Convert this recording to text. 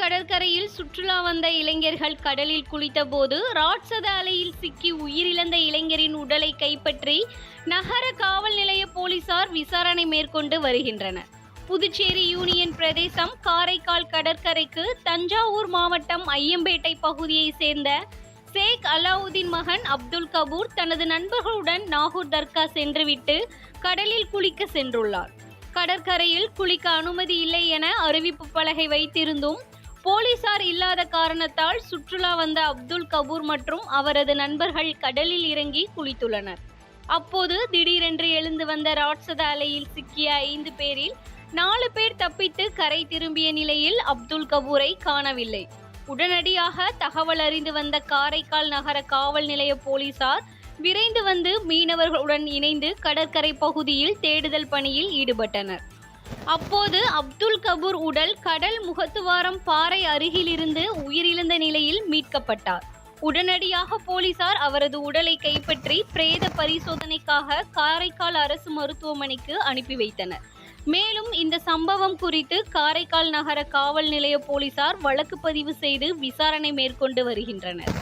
கடற்கரையில் சுற்றுலா வந்த இளைஞர்கள் கடலில் குளித்தபோது ராட்சத அலையில் சிக்கி உயிரிழந்த இளைஞரின் உடலை கைப்பற்றி நகர காவல் நிலைய போலீசார் விசாரணை மேற்கொண்டு வருகின்றனர். புதுச்சேரி யூனியன் பிரதேசம் காரைக்கால் கடற்கரைக்கு தஞ்சாவூர் மாவட்டம் ஐயம்பேட்டை பகுதியைச் சேர்ந்த ஷேக் அலாவுதீன் மகன் அப்துல் கபூர் தனது நண்பர்களுடன் நாகூர் தர்கா சென்றுவிட்டு கடலில் குளிக்க சென்றுள்ளார். கடற்கரையில் குளிக்க அனுமதி இல்லை என அறிவிப்பு பலகை வைத்திருந்தும் போலீசார் இல்லாத காரணத்தால் சுற்றுலா வந்த அப்துல் கபூர் மற்றும் அவரது நண்பர்கள் கடலில் இறங்கி குளித்துள்ளனர். அப்போது திடீரென்று எழுந்து வந்த ராட்சத அலையில் சிக்கிய ஐந்து பேரில் நாலு பேர் தப்பித்து கரை திரும்பிய நிலையில் அப்துல் கபூரை காணவில்லை. உடனடியாக தகவல் அறிந்து வந்த காரைக்கால் நகர காவல் நிலைய போலீசார் விரைந்து வந்து மீனவர்களுடன் இணைந்து கடற்கரை பகுதியில் தேடுதல் பணியில் ஈடுபட்டனர். அப்போது அப்துல் கபூர் உடல் கடல் முகத்துவாரம் பாறை அருகிலிருந்து உயிரிழந்த நிலையில் மீட்கப்பட்டார். உடனடியாக போலீசார் அவரது உடலை கைப்பற்றி பிரேத பரிசோதனைக்காக காரைக்கால் அரசு மருத்துவமனைக்கு அனுப்பி வைத்தனர். மேலும் இந்த சம்பவம் குறித்து காரைக்கால் நகர காவல் நிலைய போலீசார் வழக்கு பதிவு செய்து விசாரணை மேற்கொண்டு வருகின்றனர்.